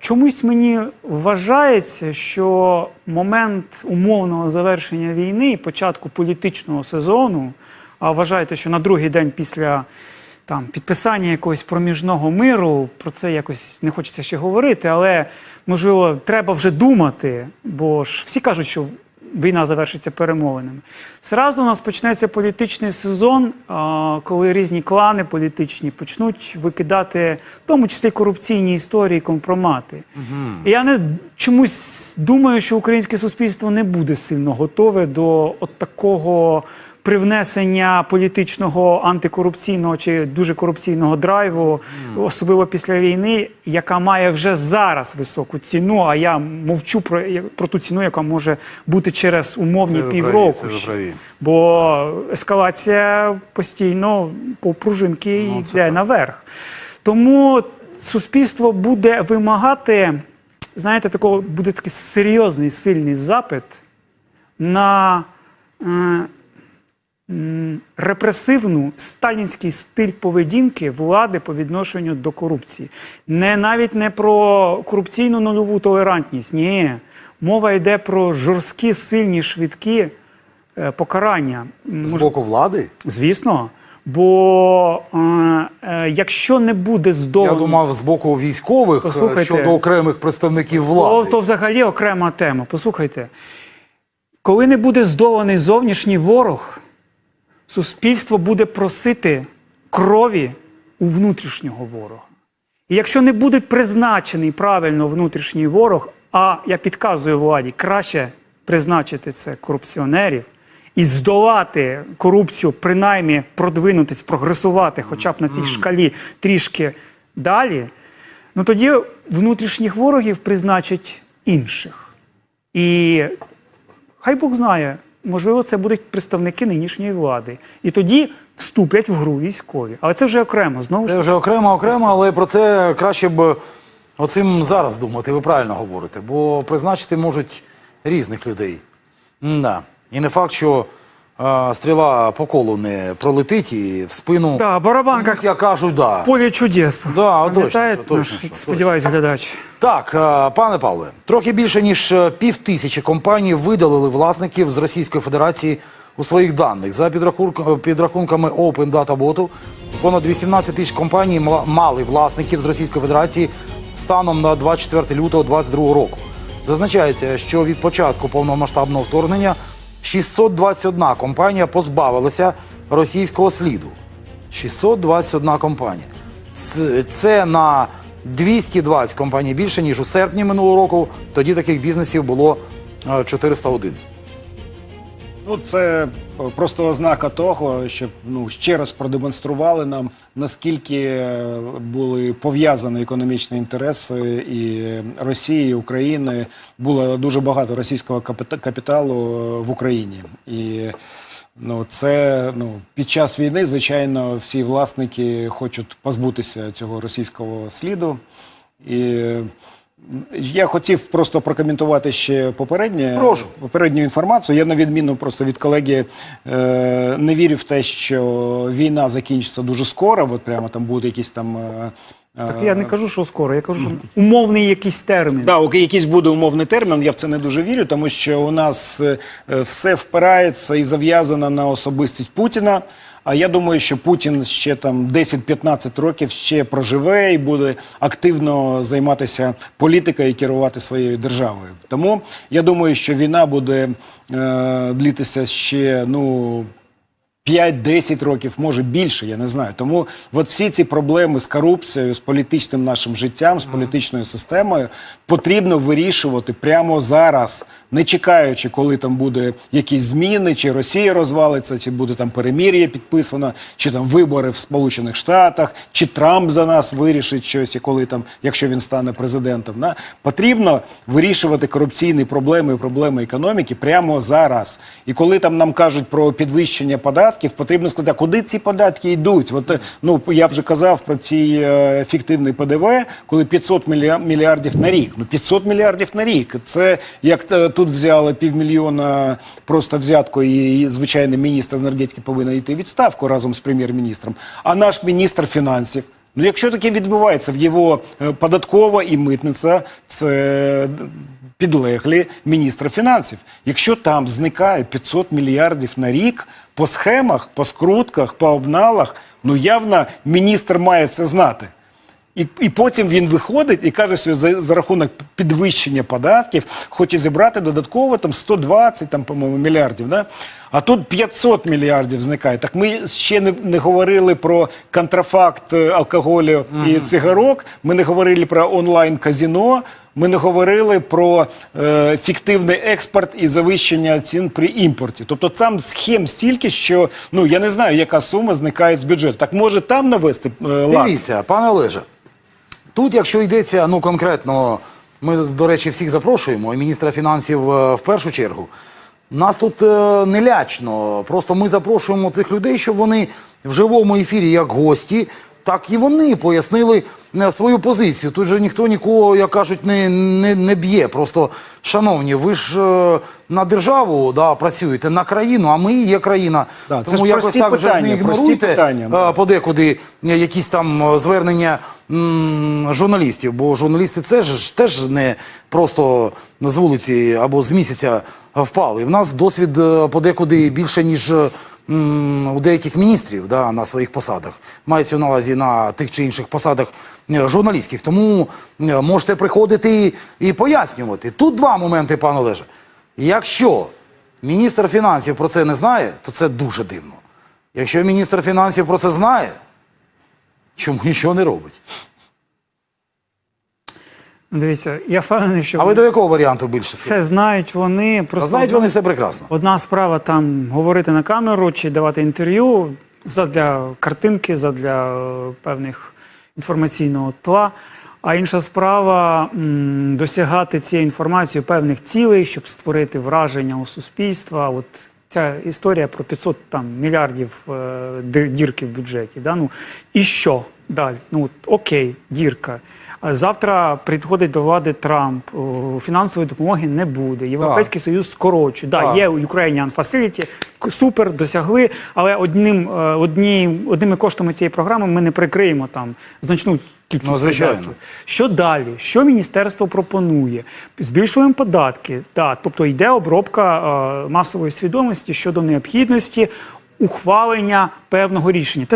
Чомусь мені вважається, що момент умовного завершення війни і початку політичного сезону, а вважаєте, що на другий день після там, підписання якогось проміжного миру, про це якось не хочеться ще говорити, але можливо треба вже думати, бо ж всі кажуть, що війна завершиться перемовинами. Зразу у нас почнеться політичний сезон, коли різні клани політичні почнуть викидати, в тому числі корупційні історії, компромати. І я не чомусь думаю, що українське суспільство не буде сильно готове до от такого привнесення політичного антикорупційного чи дуже корупційного драйву, особливо після війни, яка має вже зараз високу ціну. А я мовчу про, про ту ціну, яка може бути через умовні Це півроку. це. Бо ескалація постійно по пружинки Ну, йде наверх. Тому суспільство буде вимагати, знаєте, такого буде такий серйозний, сильний запит на е, репресивну сталінський стиль поведінки влади по відношенню до корупції. Не навіть не про корупційну нульову толерантність. Ні. Мова йде про жорсткі, сильні, швидкі е, покарання. З Мож- боку влади? Звісно. Бо е, е, якщо не буде здолано... Я думав, з боку військових е, Послухайте. щодо окремих представників То, влади. то взагалі окрема тема. Послухайте, коли не буде здоланий зовнішній ворог, суспільство буде просити крові у внутрішнього ворога. І якщо не буде призначений правильно внутрішній ворог, а я підказую владі, краще призначити це корупціонерів і здолати корупцію, принаймні продвинутись, прогресувати, хоча б на цій шкалі трішки далі, ну тоді внутрішніх ворогів призначать інших. І хай Бог знає, можливо, це будуть представники нинішньої влади. І тоді вступлять в гру військові. Але це вже окремо. Знову ж Це вже окремо, окремо, але про це краще б оцим зараз думати. Ви правильно говорите, бо призначити можуть різних людей. Да. І не факт, що е, стріла по колу не пролетить і в спину. Да, барабан, як Я кажу, да. поле чудес. Да, Пам'ятає точно, точно, сподіваюсь, глядач. Так, е, пане Павле, трохи більше ніж е, пів тисячі компаній видалили власників з Російської Федерації у своїх даних. За підрахунками Open Data Bot, понад 18 тисяч компаній мали власників з Російської Федерації станом на 24 лютого 2022 року. Зазначається, що від початку повномасштабного вторгнення 621 компанія позбавилася російського сліду. 621 компанія. Це, на 220 компаній більше, ніж у серпні минулого року. Тоді таких бізнесів було е, 401. Ну, це е, просто ознака того, щоб ну ще раз продемонстрували нам наскільки е, були пов'язані економічні інтереси і Росії, і України. Було дуже багато російського капіталу е, в Україні. І ну, це ну під час війни, звичайно, всі власники хочуть позбутися цього російського сліду. І я хотів просто прокоментувати ще попереднє Прошу. попередню інформацію. Я на відміну просто від колеги е, не вірю в те, що війна закінчиться дуже скоро. От прямо там будуть якісь там. Е, Так я не кажу, що скоро, я кажу, що умовний якийсь термін. Да, окей, якийсь буде умовний термін. Я в це не дуже вірю, тому що у нас е, е, все впирається і зав'язано на особистість Путіна. А я думаю, що Путін ще там 10-15 років ще проживе і буде активно займатися політикою і керувати своєю державою. Тому я думаю, що війна буде е, длитися ще ну. 5-10 років, може більше, я не знаю. Тому от всі ці проблеми з корупцією, з політичним нашим життям, з політичною системою потрібно вирішувати прямо зараз, не чекаючи, коли там буде якісь зміни, чи Росія розвалиться, чи буде там перемір'я підписано, чи там вибори в Сполучених Штатах, чи Трамп за нас вирішить щось, і коли там, якщо він стане президентом. Да? Потрібно вирішувати корупційні проблеми і проблеми економіки прямо зараз. І коли там нам кажуть про підвищення податків, потрібно сказати, куди ці податки йдуть. От, ну, я вже казав про ці е, ПДВ, коли 500 мільярдів на рік. Ну, 500 мільярдів на рік. Це як е, тут взяли півмільйона просто взятку, і, звичайний міністр енергетики повинен йти відставку разом з прем'єр-міністром. А наш міністр фінансів Ну, якщо таке відбувається в його е, податкова і митниця, це підлеглі міністра фінансів. Якщо там зникає 500 мільярдів на рік по схемах, по скрутках, по обналах, ну явно міністр має це знати. І, і потім він виходить і каже, що за, за рахунок підвищення податків хоче зібрати додатково там 120, там, по-моєму, мільярдів. Да? А тут 500 мільярдів зникає. Так ми ще не, не говорили про контрафакт е, алкоголю і цигарок, ми не говорили про онлайн-казіно, ми не говорили про е, фіктивний експорт і завищення цін при імпорті. Тобто там схем стільки, що ну я не знаю, яка сума зникає з бюджету. Так може там навести е, лад? Дивіться, пане Олеже, тут, якщо йдеться, ну конкретно, ми, до речі, всіх запрошуємо, і міністра фінансів е, в першу чергу. Нас тут е, не лячно. Просто ми запрошуємо тих людей, щоб вони в живому ефірі, як гості, так і вони пояснили е, свою позицію. Тут же ніхто нікого, як кажуть, не, не, не б'є. Просто, шановні, ви ж е, на державу да, працюєте, на країну, а ми є країна. Да, це Тому ж якось прості так вже ж не прості ігноруйте питання, да. е, подекуди е, якісь там е, звернення м, журналістів, бо журналісти це ж теж не просто з вулиці або з місяця впали. В нас досвід е, подекуди більше, ніж е, у деяких міністрів да, на своїх посадах. Мається на увазі на тих чи інших посадах е, журналістських. Тому е, можете приходити і пояснювати. Тут два моменти, пане Олеже. Якщо міністр фінансів про це не знає, то це дуже дивно. Якщо міністр фінансів про це знає, чому нічого не робить? Дивіться, я впевнений, що А ви до якого варіанту більше все знають вони. Просто знають вони все прекрасно. Одна справа там говорити на камеру чи давати інтерв'ю задля картинки, задля е, певних інформаційного тла. А інша справа м, досягати цією інформацією певних цілей, щоб створити враження у суспільства. От ця історія про 500 там, мільярдів е, ди- дірки в бюджеті. Да? Ну, і що далі? Ну, от, окей, дірка. Завтра приходить до влади Трамп, фінансової допомоги не буде. Європейський Союз скорочує. Да, Так. є Ukrainian Facility, супер, досягли, але одним, е, одні, одними коштами цієї програми ми не прикриємо там значну кількість Ну, звичайно. видатків. Що далі? Що міністерство пропонує? Збільшуємо податки. Да, тобто йде обробка е, масової свідомості щодо необхідності ухвалення певного рішення.